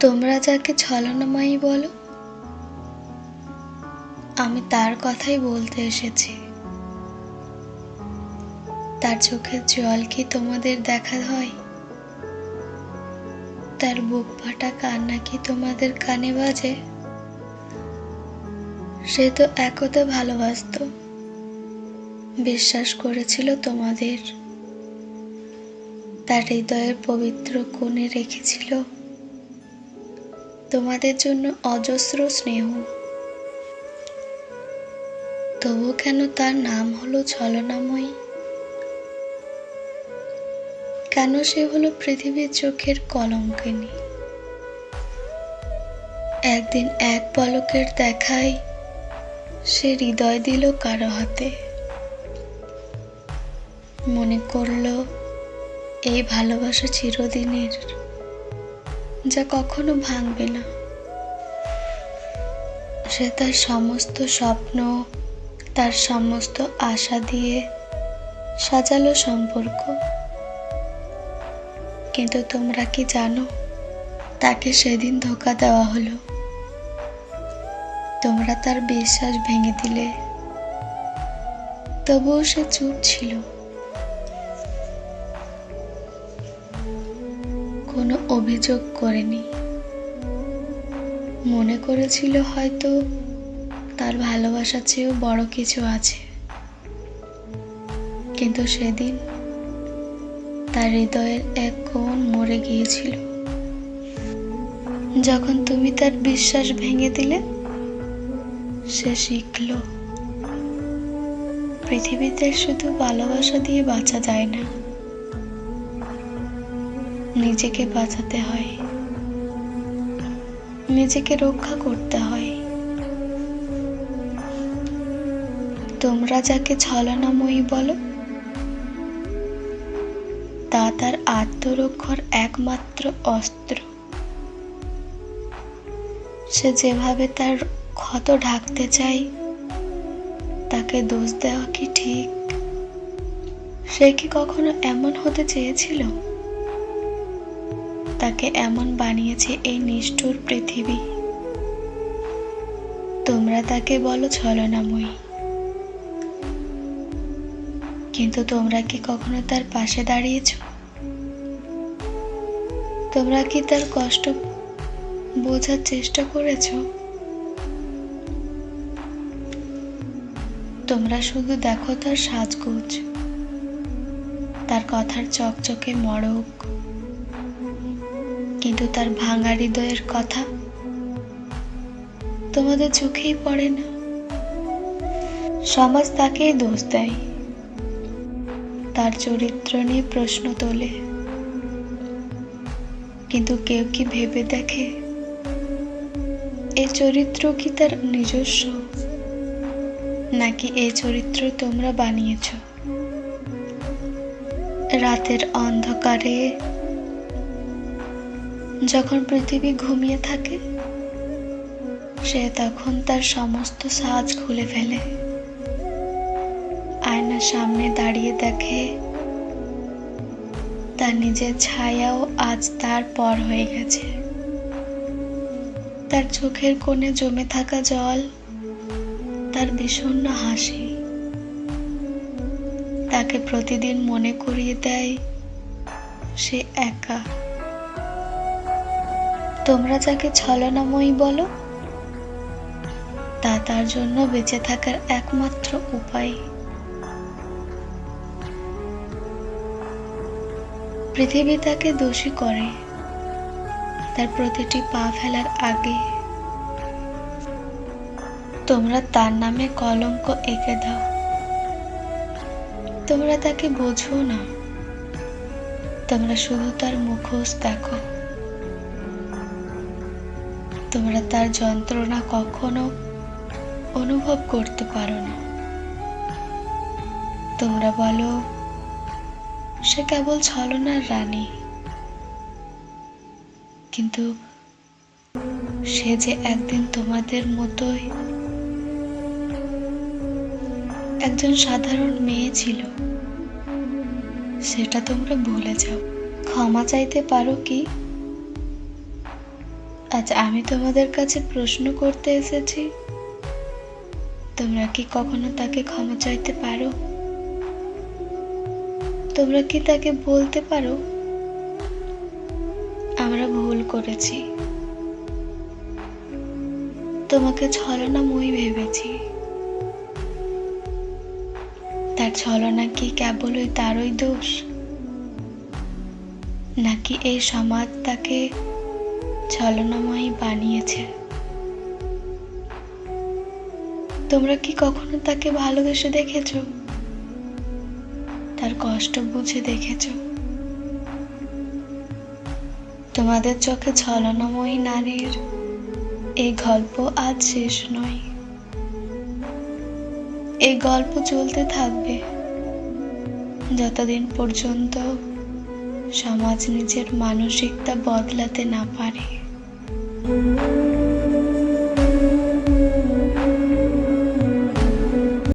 তোমরা যাকে ছলনাময়ী বলো, আমি তার কথাই বলতে এসেছি। তার চোখের জল কি তোমাদের দেখা হয়? তার বুক ফাটা কান্না কি তোমাদের কানে বাজে? সে তো একতা ভালোবাসত, বিশ্বাস করেছিল তোমাদের। তার হৃদয়ের পবিত্র কোণে রেখেছিল তোমাদের জন্য অজস্র স্নেহ। তবু কেন তার নাম হলো ছলনাময়ী? কেন সে হলো পৃথিবীর চোখের কলঙ্কিনী? একদিন এক পলকের দেখায় সে হৃদয় দিল কারও হাতে। মনে করল, এই ভালোবাসা চিরদিনের। যা কখনো ভাঙবে না। সে তার সমস্ত স্বপ্ন, তার সমস্ত আশা দিয়ে সাজালো সম্পর্ক। কিন্তু তোমরা কি জানো, তাকে সেদিন ধোকা দেওয়া হলো। তোমরা তার বিশ্বাস ভেঙে দিলে। তবুও সে চুপ ছিল। কোনো অভিযোগ করেনি। মনে করেছিল হয়তো তার ভালোবাসার চেয়েও বড় কিছু আছে। কিন্তু সেদিন তার হৃদয়ের এক কোণ মরে গিয়েছিল। যখন তুমি তার বিশ্বাস ভেঙে দিলে, সে শিখল, পৃথিবীতে শুধু ভালোবাসা দিয়ে বাঁচা যায় না। নিজেকে বাঁচাতে হয়। নিজেকে রক্ষা করতে হয়। তোমরা যাকে ছলনাময়ী বলো, তা তার আত্মরক্ষার একমাত্র অস্ত্র। সে যেভাবে তার ক্ষত ঢাকতে চায়, তাকে দোষ দেওয়া কি ঠিক? সে কি কখনো এমন হতে চেয়েছিল? তাকে এমন বানিয়েছে এই নিষ্ঠুর পৃথিবী। তোমরা তাকে বলো ছলনাময়ী। কিন্তু তোমরা কি কখনো তার পাশে দাঁড়িয়েছ? তোমরা কি তার কষ্ট বোঝার চেষ্টা করেছ? তোমরা শুধু দেখো তার সাজগোজ, তার কথার চকচকে মড়ক। কিন্তু তার ভাঙা হৃদয়ের কথা তোমাদের চোখেই পড়ে না। সমাজ তাকেই দোষ দেয়। তার চরিত্র নিয়ে প্রশ্ন তোলে। কিন্তু কেউ কি ভেবে দেখে? এই চরিত্র কি তার নিজস্ব? নাকি এই চরিত্র তোমরা বানিয়েছ? রাতের অন্ধকারে যখন পৃথিবী ঘুমিয়ে থাকে, সে তখন তার সমস্ত সাজ খুলে ফেলে। আয়নার সামনে দাঁড়িয়ে দেখে, তার নিজের ছায়াও আজ তার পর হয়ে গেছে। তার চোখের কোণে জমে থাকা জল, তার বিষণ্ণ হাসি, তাকে প্রতিদিন মনে করিয়ে দেয়, সে একা। তোমরা যাকে ছলনাময়ী বলো, তা তার জন্য বেঁচে থাকার একমাত্র উপায়। পৃথিবী তাকে দোষী করে, তার প্রতিটি পা ফেলার আগে। তোমরা তার নামে কলঙ্ক এঁকে দাও। তোমরা তাকে বোঝো না। তোমরা শুধু তার মুখোশ দেখো। তোমরা তার যন্ত্রণা কখনো অনুভব করতে পারো না। তোমরা বলো, সে কেবল ছলনার রানী। কিন্তু সে যে একদিন তোমাদের মতোই একজন সাধারণ মেয়ে ছিল, সেটা তোমরা ভুলে যাও। ক্ষমা চাইতে পারো কি? আজ আমি তোমাদের কাছে প্রশ্ন করতে এসেছি। তোমরা কি কখনো তাকে ক্ষমা চাইতে পারো? তোমরা কি তাকে বলতে পারো? আমরা ভুল করেছি। তোমাকে ছলনাময়ী ভেবেছি। তার ছলনা কি কেবলই তারই দোষ? নাকি এই সমাজ তাকে ছলনাময়ী বানিয়েছে। তোমরা কি কখনো তাকে ভালোবেসে দেখেছ? তার কষ্ট বুঝে দেখেছ? তোমাদের চোখে ছলনাময়ী নারীর এই গল্প আজ শেষ নয়। এই গল্প চলতে থাকবে যতদিন পর্যন্ত সমাজ নিজের মানসিকতা বদলাতে না পারে। 嗯